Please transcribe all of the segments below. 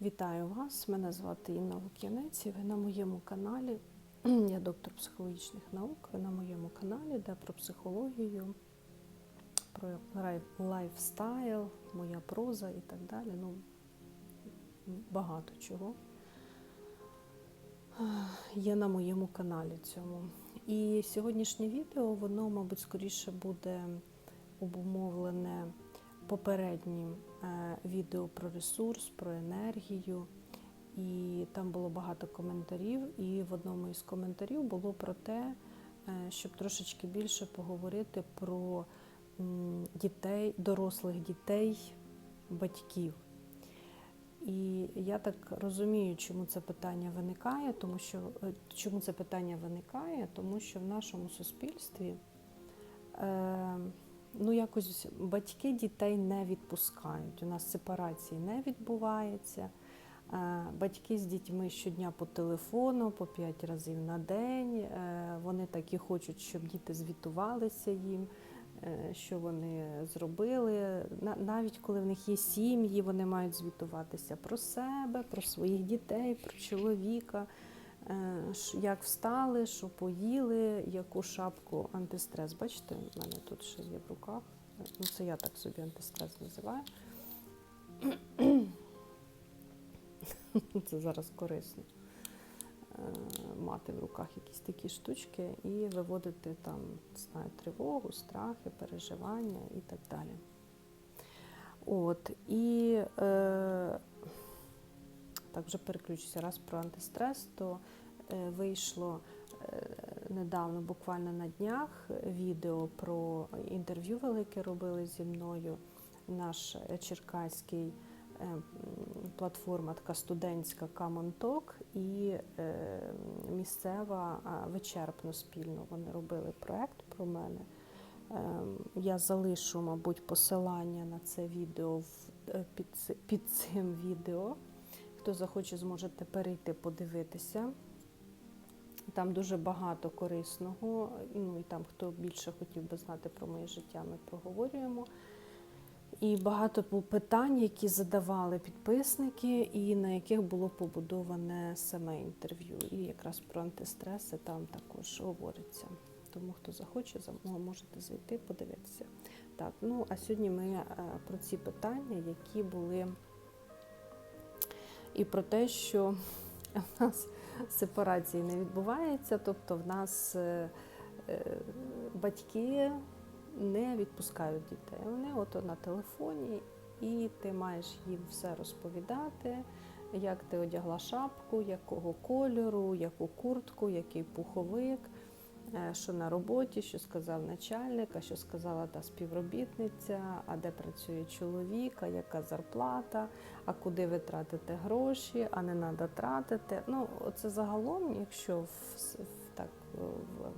Вітаю вас! Мене звати Інна Лук'янець і ви на моєму каналі. Я доктор психологічних наук. Ви на моєму каналі, де про психологію, про лайфстайл, моя проза і так далі. Ну, багато чого є на моєму каналі цьому. І сьогоднішнє відео, воно, мабуть, скоріше буде обумовлене попереднім е, відео про ресурс, про енергію. І там було багато коментарів. І в одному із коментарів було про те, е, щоб трошечки більше поговорити про дітей, дорослих дітей, батьків. І я так розумію, чому це питання виникає, тому що е, чому це питання виникає, тому що в нашому суспільстві ну якось батьки дітей не відпускають. У нас сепарації не відбувається. Е, Батьки з дітьми щодня по телефону, по п'ять разів на день. Е, Вони так і хочуть, щоб діти звітувалися їм, е, що вони зробили. На- Навіть коли в них є сім'ї, вони мають звітуватися про себе, про своїх дітей, про чоловіка. Е, Як встали, що поїли, яку шапку антистрес. Бачите, в мене тут ще є в руках. Ну, це я так собі антистрес називаю. Це зараз корисно. е, Мати в руках якісь такі штучки і виводити там, знаю, тривогу, страхи, переживання і так далі. От, і е, так вже переключуся раз про антистрес, то е, вийшло е, недавно, буквально на днях, відео про інтерв'ю велике робили зі мною. Наш черкаський е, платформа така студентська Common Talk і е, місцева вичерпно спільно. Вони робили проект про мене. Я залишу, мабуть, посилання на це відео під цим відео. Хто захоче, зможете перейти подивитися. Там дуже багато корисного. Ну і там, хто більше хотів би знати про моє життя, ми проговорюємо. І багато питань, які задавали підписники, і на яких було побудоване саме інтерв'ю. І якраз про антистреси там також говориться. Тому хто захоче, можете зайти, подивитися. Так, ну а сьогодні ми е, про ці питання, які були і про те, що в нас сепарації не відбувається, тобто в нас е, е, батьки не відпускають дітей. Вони ото на телефоні, і ти маєш їм все розповідати, як ти одягла шапку, якого кольору, яку куртку, який пуховик, що на роботі, що сказав начальник, а що сказала та співробітниця, а де працює чоловік, а яка зарплата, а куди ви тратите гроші, а не треба тратити. Ну, це загалом, якщо в, так,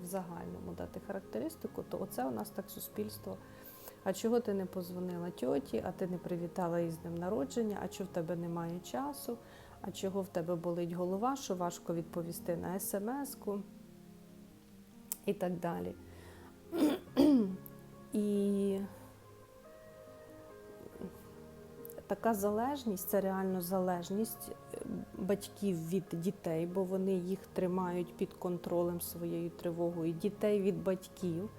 в загальному дати характеристику, то оце у нас так суспільство. А чого ти не позвонила тьоті, а ти не привітала її з днем народження, а чого в тебе немає часу, а чого в тебе болить голова, що важко відповісти на смс-ку і так далі. І така залежність це реально залежність е, батьків від дітей, бо вони їх тримають під контролем своєю тривогою, дітей від батьків,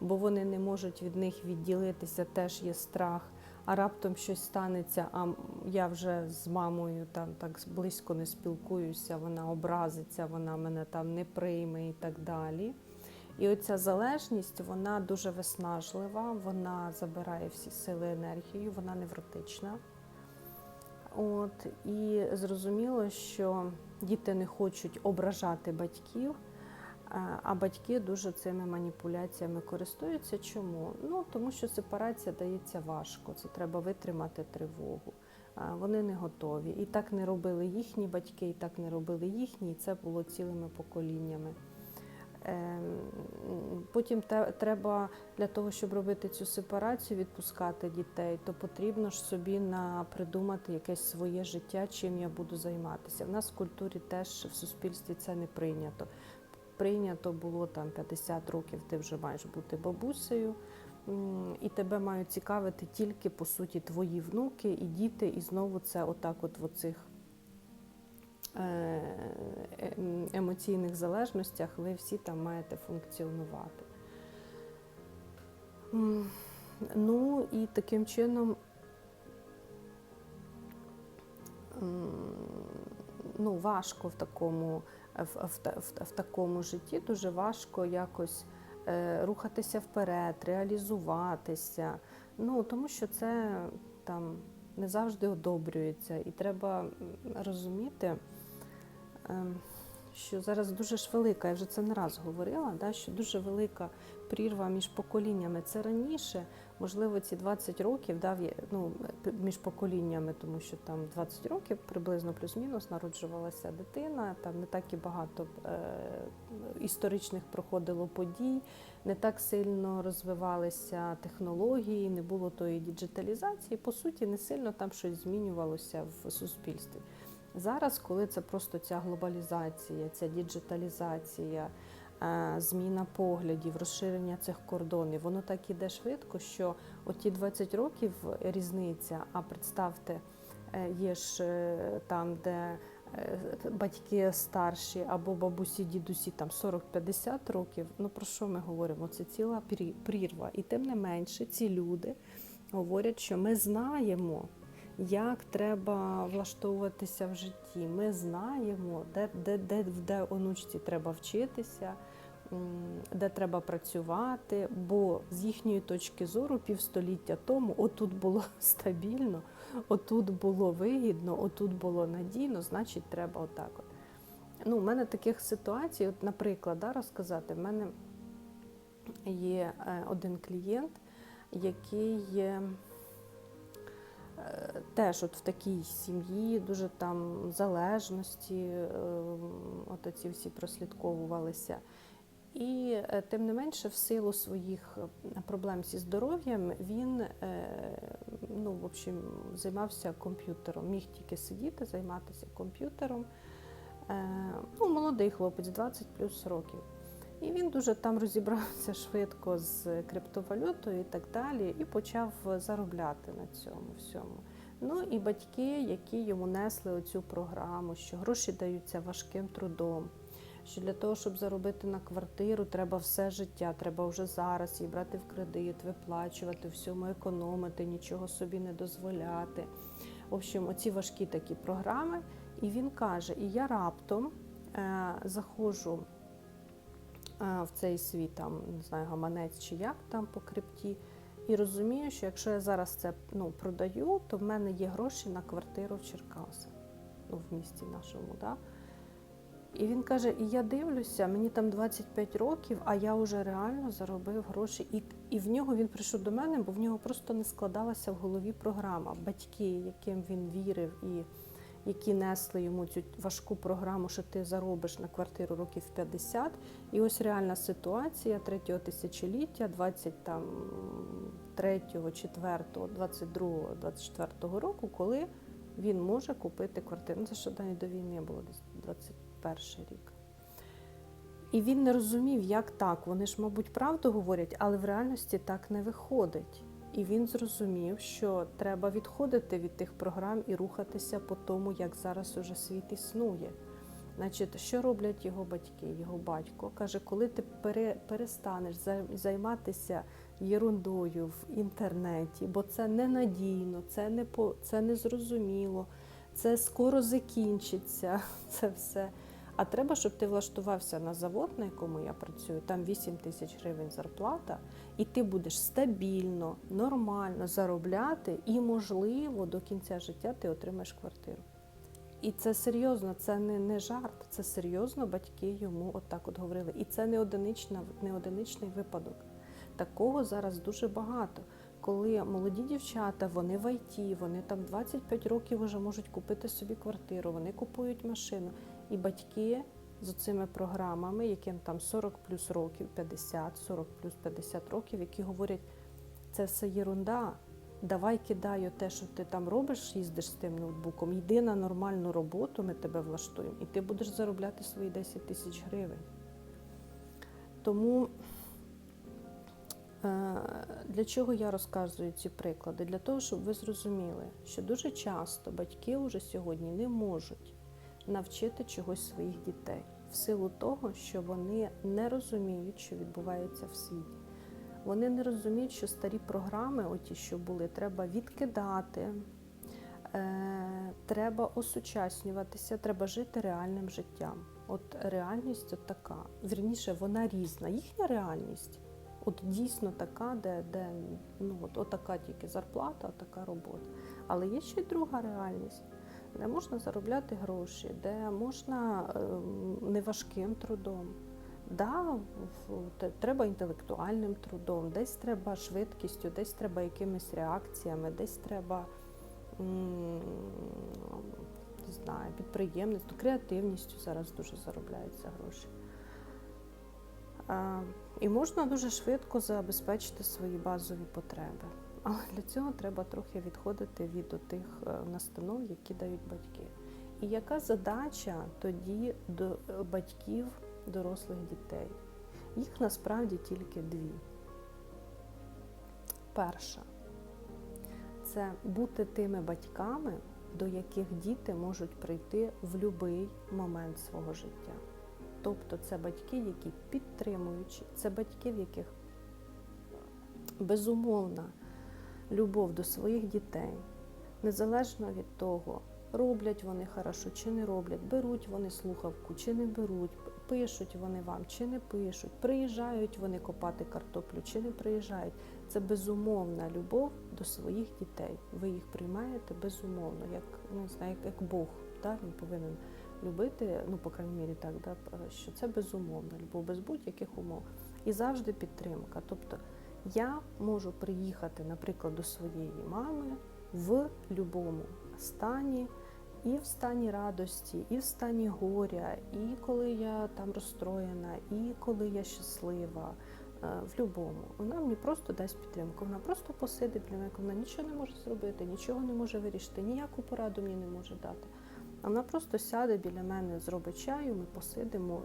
бо вони не можуть від них відділитися, теж є страх. А раптом щось станеться, а я вже з мамою там так близько не спілкуюся, вона образиться, вона мене там не прийме і так далі. І оця залежність, вона дуже виснажлива, вона забирає всі сили енергію, вона невротична. От, і зрозуміло, що діти не хочуть ображати батьків, а- а батьки дуже цими маніпуляціями користуються. Чому? Ну, тому що сепарація дається важко, це треба витримати тривогу. Вони не готові. І так не робили їхні батьки, і так не робили їхні, і це було цілими поколіннями. Ем, Потім треба для того, щоб робити цю сепарацію, відпускати дітей, то потрібно ж собі на придумати якесь своє життя, чим я буду займатися. В нас в культурі теж в суспільстві це не прийнято. Прийнято було там 50 років, ти вже маєш бути бабусею, і тебе мають цікавити тільки по суті твої внуки і діти, і знову це отак, от в оцих емоційних залежностях ви всі там маєте функціонувати. Ну і таким чином ну, важко в такому, в, в, в, в такому житті, дуже важко якось е, рухатися вперед, реалізуватися. Ну, тому що це там не завжди одобрюється. І треба розуміти, ем, що зараз дуже ж велика, я вже це не раз говорила, да, що дуже велика прірва між поколіннями. Це раніше, можливо, ці 20 років да, ну, між поколіннями, тому що там 20 років приблизно плюс-мінус народжувалася дитина, там не так і багато е, історичних проходило подій, не так сильно розвивалися технології, не було тої діджиталізації. По суті, не сильно там щось змінювалося в суспільстві. Зараз, коли це просто ця глобалізація, ця діджиталізація, е, зміна поглядів, розширення цих кордонів, воно так іде швидко, що оті 20 років різниця, а представте, е, є ж е, там, де батьки старші або бабусі, дідусі там 40-50 років. Ну про що ми говоримо? Це ціла прі- прірва. І тим не менше, ці люди говорять, що ми знаємо, як треба влаштовуватися в житті. Ми знаємо, де, де, де, де онучці треба вчитися, де треба працювати. Бо з їхньої точки зору півстоліття тому отут було стабільно, отут було вигідно, отут було надійно, значить, треба отак. От. Ну, у мене таких ситуацій, от, наприклад, да, розказати, в мене є е, один клієнт, який теж от в такій сім'ї, дуже там залежності, е, от оці всі прослідковувалися. І е, тим не менше, в силу своїх е, проблем зі здоров'ям він е, ну, в общем, займався комп'ютером, міг тільки сидіти, займатися комп'ютером. Е, Ну, молодий хлопець, 20 плюс років. І він дуже там розібрався швидко з криптовалютою і так далі, і почав заробляти на цьому всьому. Ну і батьки, які йому несли оцю програму, що гроші даються важким трудом, що для того, щоб заробити на квартиру, треба все життя, треба вже зараз її брати в кредит, виплачувати, всьому економити, нічого собі не дозволяти. В общем, оці важкі такі програми. І він каже: і я раптом е, заходжу в цей свій там, не знаю, гаманець чи як там по крипті, і розумію, що якщо я зараз це ну, продаю, то в мене є гроші на квартиру в Черкасах, ну, в місті нашому. Да? І він каже: і я дивлюся, мені там 25 років, а я вже реально заробив гроші. І, і в нього він прийшов до мене, бо в нього просто не складалася в голові програма. Батьки, яким він вірив, і які несли йому цю важку програму, що ти заробиш на квартиру років 50. І ось реальна ситуація третього тисячоліття, 23, 4, 22, 24 року, коли він може купити квартиру. Ну, це ще навіть до війни було десь 21 рік. І він не розумів, як так. Вони ж, мабуть, правду говорять, але в реальності так не виходить. І він зрозумів, що треба відходити від тих програм і рухатися по тому, як зараз уже світ існує. Значить, що роблять його батьки? Його батько каже, коли ти перестанеш займатися єрундою в інтернеті, бо це ненадійно, це не по це незрозуміло, це скоро закінчиться. Це все. А треба, щоб ти влаштувався на завод, на якому я працюю, там 8 тисяч гривень зарплата, і ти будеш стабільно, нормально заробляти, і, можливо, до кінця життя ти отримаєш квартиру. І це серйозно, це не, не жарт, це серйозно батьки йому отак от говорили. І це не, одинична, не одиничний випадок. Такого зараз дуже багато. Коли молоді дівчата, вони в ІТ, вони там 25 років вже можуть купити собі квартиру, вони купують машину. І батьки з цими програмами, яким там 40 плюс років, 50, 40 плюс 50 років, які говорять, це все єрунда. Давай кидаю те, що ти там робиш, їздиш з тим ноутбуком, йди на нормальну роботу, ми тебе влаштуємо, і ти будеш заробляти свої 10 тисяч гривень. Тому е, для чого я розказую ці приклади? Для того, щоб ви зрозуміли, що дуже часто батьки вже сьогодні не можуть навчити чогось своїх дітей в силу того, що вони не розуміють, що відбувається в світі. Вони не розуміють, що старі програми, оті, що були, треба відкидати, е, треба осучаснюватися, треба жити реальним життям. От реальність от така. Вірніше, вона різна. Їхня реальність от дійсно така, де, де ну, от, от така тільки зарплата, така робота. Але є ще й друга реальність, де можна заробляти гроші, де можна е, неважким трудом. Да, треба інтелектуальним трудом, десь треба швидкістю, десь треба якимись реакціями, десь треба не знаю, підприємництво, креативністю зараз дуже заробляються гроші. І можна дуже швидко забезпечити свої базові потреби. Але для цього треба трохи відходити від тих настанов, які дають батьки. І яка задача тоді до е, батьків дорослих дітей? Їх насправді тільки дві. Перша це бути тими батьками, до яких діти можуть прийти в будь-який момент свого життя. Тобто це батьки, які підтримуючі, це батьки, в яких безумовна любов до своїх дітей, незалежно від того, роблять вони хорошо чи не роблять, беруть вони слухавку чи не беруть, пишуть вони вам чи не пишуть, приїжджають вони копати картоплю чи не приїжджають. Це безумовна любов до своїх дітей. Ви їх приймаєте безумовно, як ну, не знаю, як, Бог. Да? Він повинен любити, ну, по крайній мірі, так, да? що це безумовна любов, без будь-яких умов. І завжди підтримка. Тобто я можу приїхати, наприклад, до своєї мами в будь-якому стані, і в стані радості, і в стані горя, і коли я там розстроєна, і коли я щаслива. е, В любому. Вона мені просто дасть підтримку. Вона просто посидить для мене, вона нічого не може зробити, нічого не може вирішити, ніяку пораду мені не може дати. А Вона просто сяде біля мене, зробить чаю, ми посидимо,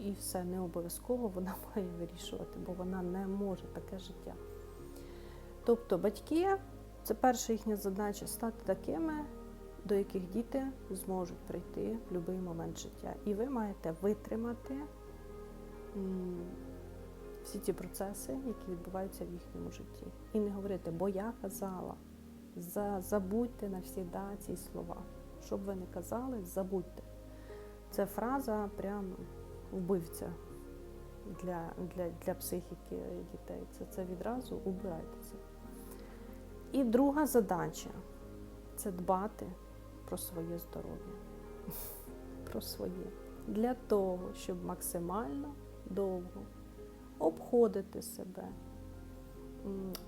і все не обов'язково вона має вирішувати, бо вона не може таке життя. Тобто батьки це перша їхня задача стати такими, до яких діти зможуть прийти в будь-який момент життя. І ви маєте витримати всі ті процеси, які відбуваються в їхньому житті. І не говорити, бо я казала. Забудьте навсігда ці слова. Що б ви не казали, забудьте. Це фраза прям вбивця для, для, для психіки дітей. Це, це відразу убирайте це. І друга задача це дбати про своє здоров'я. Про своє. Для того, щоб максимально довго обходити себе,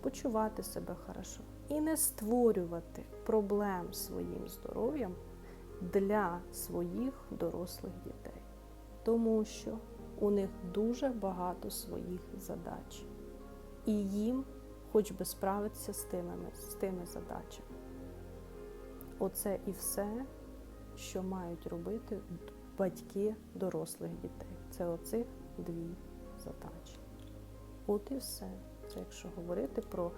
почувати себе хорошо і не створювати проблем своїм здоров'ям для своїх дорослих дітей. Тому що у них дуже багато своїх задач. І їм хоч би справитися з тими, з тими задачами. Оце і все, що мають робити батьки дорослих дітей. Це оцих дві задачі. От і все. Це якщо говорити про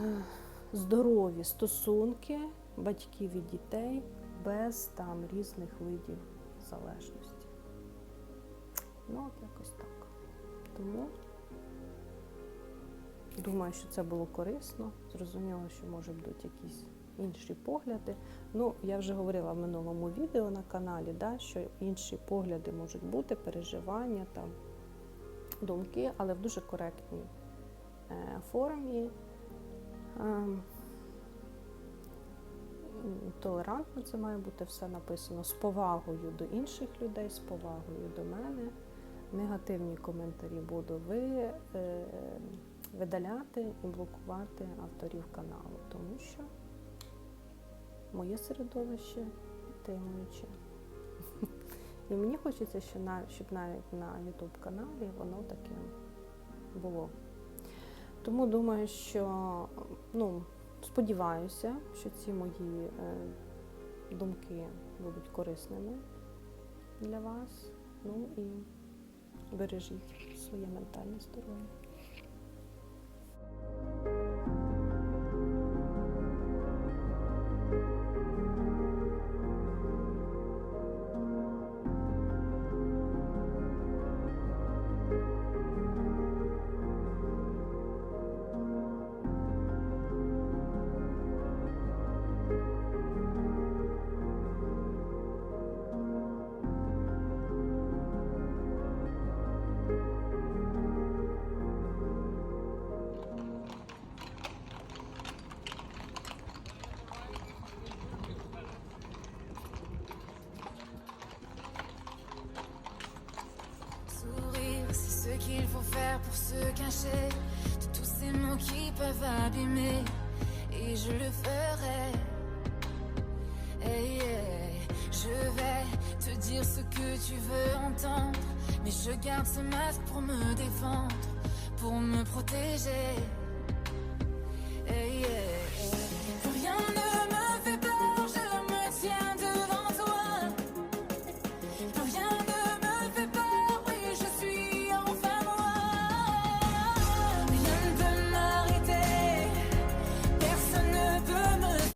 е, здорові стосунки батьків і дітей без там різних видів залежності. Ну, от якось так. Тому думаю, що це було корисно. Зрозуміло, що може будуть якісь інші погляди. Ну, я вже говорила в минулому відео на каналі, да, що інші погляди можуть бути, переживання, там, думки, але в дуже коректній е, формі. Толерантно це має бути все написано з повагою до інших людей, з повагою до мене. Негативні коментарі буду ви, е, видаляти і блокувати авторів каналу, тому що моє середовище підтримуюче. І мені хочеться, щоб навіть на YouTube каналі воно таким було. Тому думаю, що ну, сподіваюся, що ці мої е, думки будуть корисними для вас. Ну і бережіть своє ментальне здоров'я. Ce que tu veux entendre. Mais je garde ce masque pour me défendre, pour me protéger.